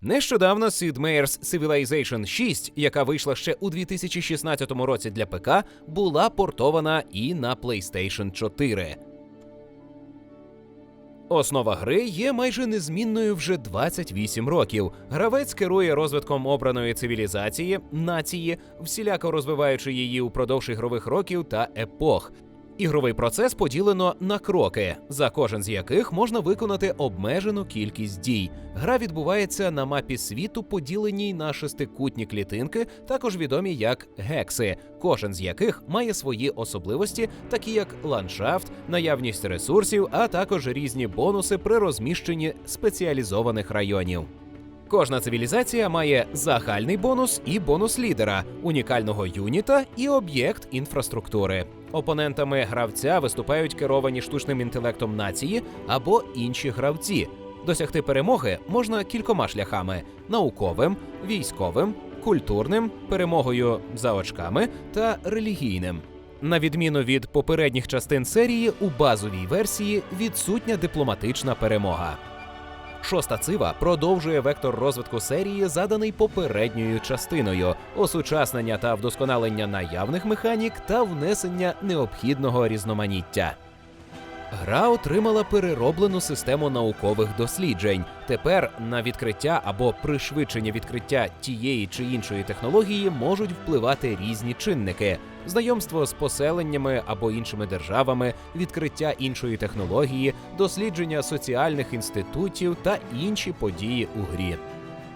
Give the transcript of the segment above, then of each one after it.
Нещодавно Sid Meier's Civilization 6, яка вийшла ще у 2016 році для ПК, була портована і на PlayStation 4. Основа гри є майже незмінною вже 28 років. Гравець керує розвитком обраної цивілізації, нації, всіляко розвиваючи її упродовж ігрових років та епох. Ігровий процес поділено на кроки, за кожен з яких можна виконати обмежену кількість дій. Гра відбувається на мапі світу, поділеній на шестикутні клітинки, також відомі як гекси, кожен з яких має свої особливості, такі як ландшафт, наявність ресурсів, а також різні бонуси при розміщенні спеціалізованих районів. Кожна цивілізація має загальний бонус і бонус лідера, унікального юніта і об'єкт інфраструктури. Опонентами гравця виступають керовані штучним інтелектом нації або інші гравці. Досягти перемоги можна кількома шляхами: науковим, військовим, культурним, перемогою за очками та релігійним. На відміну від попередніх частин серії, у базовій версії відсутня дипломатична перемога. Шоста цива продовжує вектор розвитку серії, заданий попередньою частиною, осучаснення та вдосконалення наявних механік та внесення необхідного різноманіття. Гра отримала перероблену систему наукових досліджень. Тепер на відкриття або пришвидшення відкриття тієї чи іншої технології можуть впливати різні чинники: знайомство з поселеннями або іншими державами, відкриття іншої технології, дослідження соціальних інститутів та інші події у грі.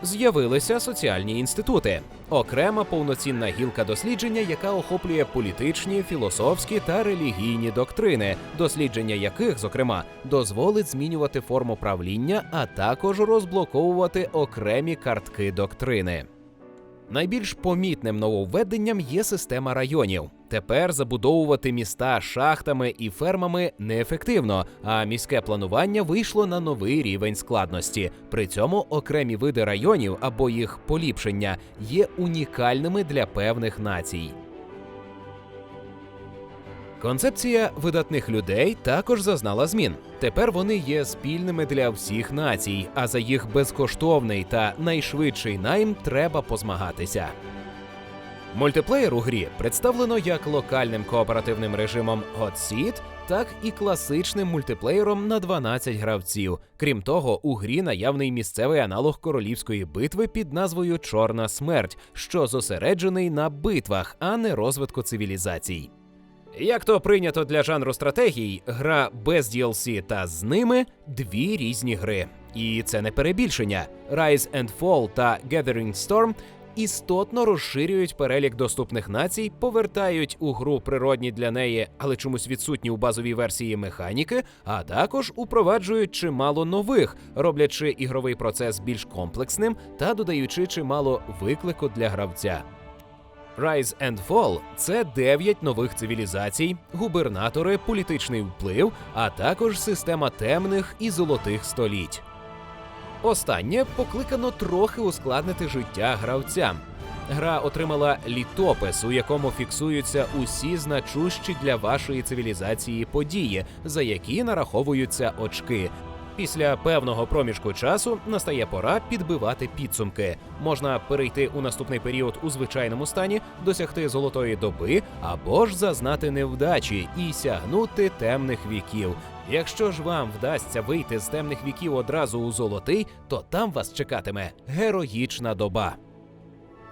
З'явилися соціальні інститути, окрема повноцінна гілка дослідження, яка охоплює політичні, філософські та релігійні доктрини, дослідження яких, зокрема, дозволить змінювати форму правління, а також розблоковувати окремі картки доктрини. Найбільш помітним нововведенням є система районів. Тепер забудовувати міста шахтами і фермами неефективно, а міське планування вийшло на новий рівень складності. При цьому окремі види районів або їх поліпшення є унікальними для певних націй. Концепція видатних людей також зазнала змін. Тепер вони є спільними для всіх націй, а за їх безкоштовний та найшвидший найм треба позмагатися. Мультиплеєр у грі представлено як локальним кооперативним режимом Hot Seat, так і класичним мультиплеєром на 12 гравців. Крім того, у грі наявний місцевий аналог королівської битви під назвою Чорна смерть, що зосереджений на битвах, а не розвитку цивілізацій. Як то прийнято для жанру стратегій, гра без DLC та з ними дві різні гри. І це не перебільшення. Rise and Fall та Gathering Storm істотно розширюють перелік доступних націй, повертають у гру природні для неї, але чомусь відсутні у базовій версії механіки, а також упроваджують чимало нових, роблячи ігровий процес більш комплексним та додаючи чимало виклику для гравця. Rise and Fall – це дев'ять нових цивілізацій, губернатори, політичний вплив, а також система темних і золотих століть. Останнє покликано трохи ускладнити життя гравцям. Гра отримала літопис, у якому фіксуються усі значущі для вашої цивілізації події, за які нараховуються очки. Після певного проміжку часу настає пора підбивати підсумки. Можна перейти у наступний період у звичайному стані, досягти золотої доби або ж зазнати невдачі і сягнути темних віків. Якщо ж вам вдасться вийти з темних віків одразу у золотий, то там вас чекатиме героїчна доба.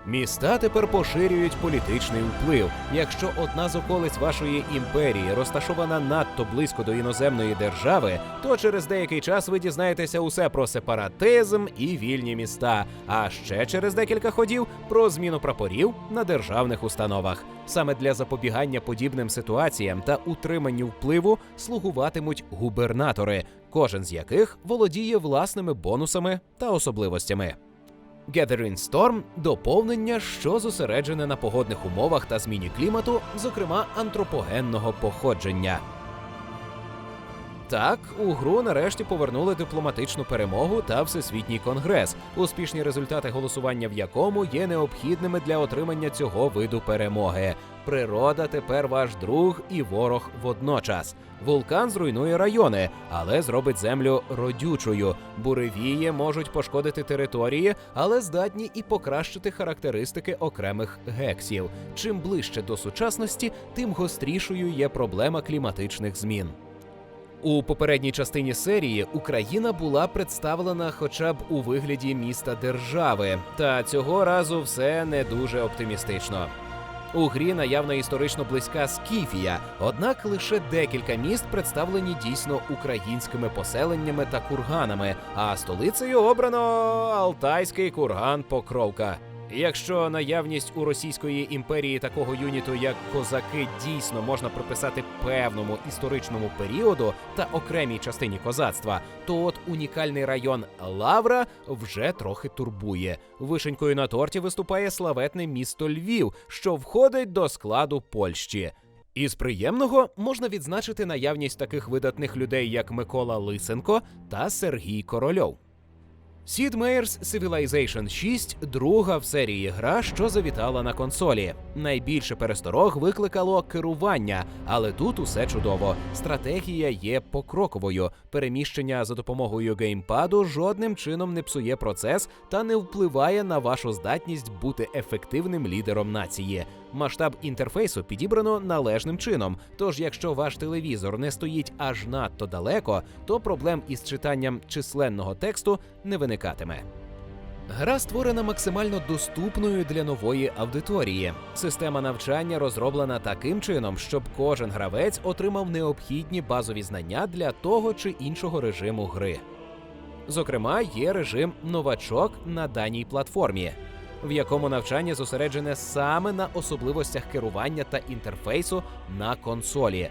Міста тепер поширюють політичний вплив. Якщо одна з околиць вашої імперії розташована надто близько до іноземної держави, то через деякий час ви дізнаєтеся усе про сепаратизм і вільні міста. А ще через декілька ходів про зміну прапорів на державних установах. Саме для запобігання подібним ситуаціям та утриманню впливу слугуватимуть губернатори, кожен з яких володіє власними бонусами та особливостями. Gathering Storm – доповнення, що зосереджене на погодних умовах та зміні клімату, зокрема антропогенного походження. Так, у гру нарешті повернули дипломатичну перемогу та всесвітній конгрес, успішні результати голосування в якому є необхідними для отримання цього виду перемоги. Природа тепер ваш друг і ворог водночас. Вулкан зруйнує райони, але зробить землю родючою. Буревії можуть пошкодити території, але здатні і покращити характеристики окремих гексів. Чим ближче до сучасності, тим гострішою є проблема кліматичних змін. У попередній частині серії Україна була представлена хоча б у вигляді міста держави, та цього разу все не дуже оптимістично. У грі наявна історично близька Скіфія, однак лише декілька міст представлені дійсно українськими поселеннями та курганами, а столицею обрано Алтайський курган Покровка. Якщо наявність у Російської імперії такого юніту, як козаки, дійсно можна приписати певному історичному періоду та окремій частині козацтва, то от унікальний район Лавра вже трохи турбує. Вишенькою на торті виступає славетне місто Львів, що входить до складу Польщі. Із приємного можна відзначити наявність таких видатних людей, як Микола Лисенко та Сергій Корольов. Sid Meier's Civilization 6 – друга в серії гра, що завітала на консолі. Найбільше пересторог викликало керування, але тут усе чудово. Стратегія є покроковою. Переміщення за допомогою геймпаду жодним чином не псує процес та не впливає на вашу здатність бути ефективним лідером нації. Масштаб інтерфейсу підібрано належним чином. Тож, якщо ваш телевізор не стоїть аж надто далеко, то проблем із читанням численного тексту не виникатиме. Гра створена максимально доступною для нової аудиторії. Система навчання розроблена таким чином, щоб кожен гравець отримав необхідні базові знання для того чи іншого режиму гри. Зокрема, є режим новачок на даній платформі, в якому навчання зосереджене саме на особливостях керування та інтерфейсу на консолі.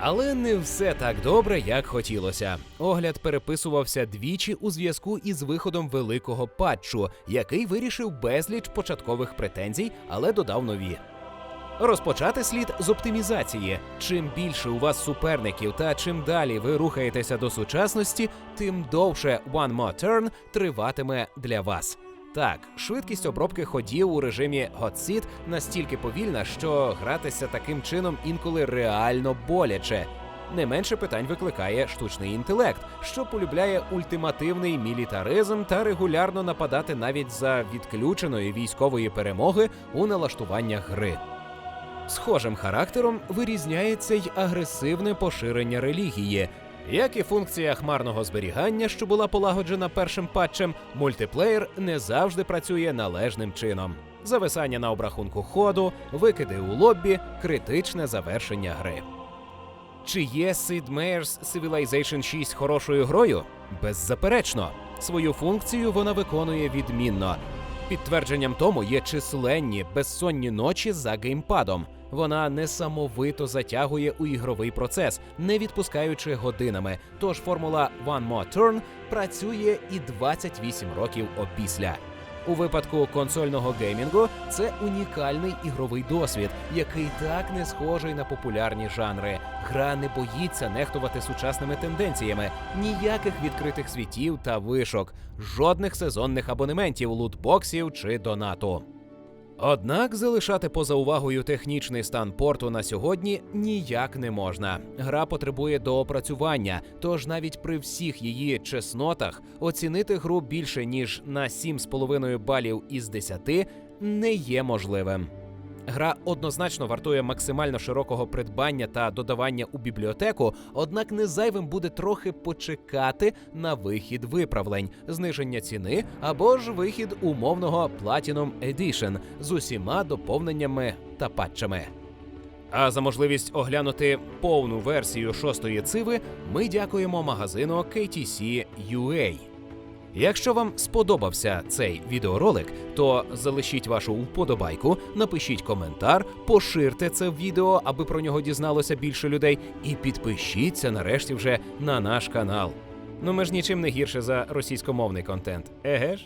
Але не все так добре, як хотілося. Огляд переписувався двічі у зв'язку із виходом великого патчу, який вирішив безліч початкових претензій, але додав нові. Розпочати слід з оптимізації. Чим більше у вас суперників та чим далі ви рухаєтеся до сучасності, тим довше One More Turn триватиме для вас. Так, швидкість обробки ходів у режимі Hot Seat настільки повільна, що гратися таким чином інколи реально боляче. Не менше питань викликає штучний інтелект, що полюбляє ультимативний мілітаризм та регулярно нападати навіть за відключеної військової перемоги у налаштуваннях гри. Схожим характером вирізняється й агресивне поширення релігії. Як і функція хмарного зберігання, що була полагоджена першим патчем, мультиплеєр не завжди працює належним чином. Зависання на обрахунку ходу, викиди у лоббі, критичне завершення гри. Чи є Sid Meier's Civilization 6 хорошою грою? Беззаперечно. Свою функцію вона виконує відмінно. Підтвердженням тому є численні безсонні ночі за геймпадом. Вона несамовито затягує у ігровий процес, не відпускаючи годинами. Тож формула One More Turn працює і 28 років опісля. У випадку консольного геймінгу це унікальний ігровий досвід, який так не схожий на популярні жанри. Гра не боїться нехтувати сучасними тенденціями, ніяких відкритих світів та вишок, жодних сезонних абонементів, лутбоксів чи донату. Однак залишати поза увагою технічний стан порту на сьогодні ніяк не можна. Гра потребує доопрацювання, тож навіть при всіх її чеснотах оцінити гру більше ніж на 7,5 балів із 10 не є можливим. Гра однозначно вартує максимально широкого придбання та додавання у бібліотеку, однак не зайвим буде трохи почекати на вихід виправлень, зниження ціни або ж вихід умовного Platinum Edition з усіма доповненнями та патчами. А за можливість оглянути повну версію шостої циви ми дякуємо магазину KTC UA. Якщо вам сподобався цей відеоролик, то залишіть вашу вподобайку, напишіть коментар, поширте це відео, аби про нього дізналося більше людей, і підпишіться нарешті вже на наш канал. Ну ми ж нічим не гірше за російськомовний контент, еге ж?